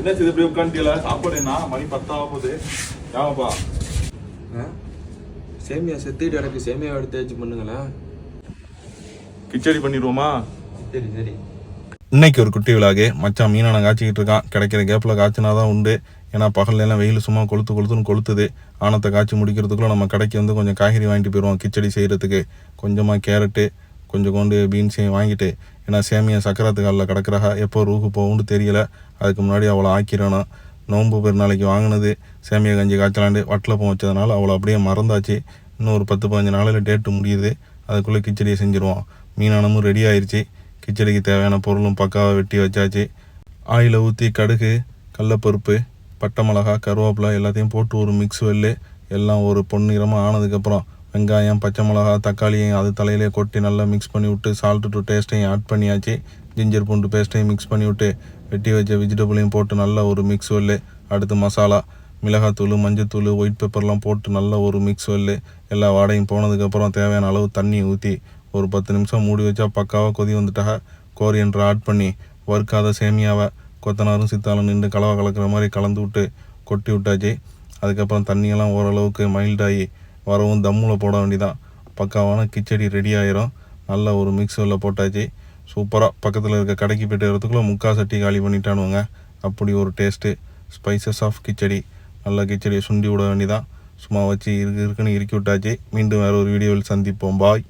என்ன செய்து இப்படி உட்காந்துட்டியல சாப்பாடு என்ன? மணி பத்தாக போகுது ஏமாப்பா? சேமியா செத்துக்கிட்டு எனக்கு சேமியா எடுத்து வச்சு பண்ணுங்களேன் கிச்சடி பண்ணிடுவோமா? சரி சரி. இன்னைக்கு ஒரு குட்டி விழாகு மச்சான் மீனான காய்ச்சிக்கிட்டு இருக்கான். கிடைக்கிற கேப்பில் காய்ச்சினா தான் உண்டு. ஏன்னா பகல்ல எல்லாம் வெயில் சும்மா கொளுத்து கொளுத்துன்னு கொளுத்துது. ஆனத்தை காய்ச்சி முடிக்கிறதுக்குள்ள நம்ம கடைக்கு வந்து கொஞ்சம் காய்கறி வாங்கிட்டு போயிடுவோம் கிச்சடி செய்கிறதுக்கு கொஞ்சமாக கேரட்டு கொஞ்சம் கொண்டு பீன்ஸையும் வாங்கிட்டு ஏன்னா சேமியா சக்கரத்து காலில் கிடக்குறாக எப்போ ரூஹு போகும்னு தெரியல. அதுக்கு முன்னாடி அவளை ஆக்கிடணும். நோன்பு பெருநாளைக்கு வாங்கினது சேமியா கஞ்சி காய்ச்சலாண்டு வட்டலப்பம் வச்சதுனால அவளை அப்படியே மறந்தாச்சு. இன்னும் ஒரு பத்து பதினஞ்சு நாளில் டேட்டு முடியுது. அதுக்குள்ளே கிச்சடியை செஞ்சுருவோம். மீனானமும் ரெடி ஆயிடுச்சு கிச்சடிக்கு தேவையான பொருளும் பக்காவாக வெட்டி வச்சாச்சு. ஆயில் ஊற்றி கடுகு கடலப்பருப்பு பட்டை மிளகா கருவேப்பிலை எல்லாத்தையும் போட்டு ஒரு மிக்ஸ் வெல்லு எல்லாம் ஒரு பொன்னிறமாக ஆனதுக்கப்புறம் வெங்காயம் பச்சை மிளகா தக்காளியும் அது தலையிலே கொட்டி நல்லா மிக்ஸ் பண்ணி விட்டு சால்ட்டு டு டேஸ்ட்டையும் ஆட் பண்ணியாச்சு. ஜிஞ்சர் பூண்டு பேஸ்ட்டையும் மிக்ஸ் பண்ணி விட்டு வெட்டி வச்ச வெஜிடபிளையும் போட்டு நல்ல ஒரு மிக்ஸ் வெல்லு. அடுத்து மசாலா மிளகாத்தூள் மஞ்சத்தூள் ஒயிட் பெப்பர்லாம் போட்டு நல்ல ஒரு மிக்ஸ் வெல்லு. எல்லா வாடையும் போனதுக்கப்புறம் தேவையான அளவு தண்ணி ஊற்றி ஒரு பத்து நிமிஷம் மூடி வச்சா பக்காவாக கொதி வந்துட்டாக கோரியன்ட்ரை ஆட் பண்ணி வறுக்காத சேமியாவை கொத்தனாரும் சித்தாலும் நின்று கலவை கலக்கிற மாதிரி கலந்து விட்டு கொட்டி விட்டாச்சு. அதுக்கப்புறம் தண்ணியெல்லாம் ஓரளவுக்கு மைல்டாகி வரவும் தம்மில் போட வேண்டிதான். பக்காவான கிச்சடி ரெடி ஆயிரும். நல்ல ஒரு மிக்சரில் போட்டாச்சு. சூப்பராக பக்கத்தில் இருக்க கடைக்கு போயிட்டு வரத்துக்குள்ளே முக்கால் சட்டி காலி பண்ணிட்டானுங்க அப்படி ஒரு டேஸ்ட்டு ஸ்பைசஸ் ஆஃப் கிச்சடி. நல்ல கிச்சடியை சுண்டி விட வேண்டியதான் சும்மா வச்சு இருக்கு இருக்குன்னு இறுக்கி விட்டாச்சு. மீண்டும் வேறு ஒரு வீடியோவில் சந்திப்போம். பாய்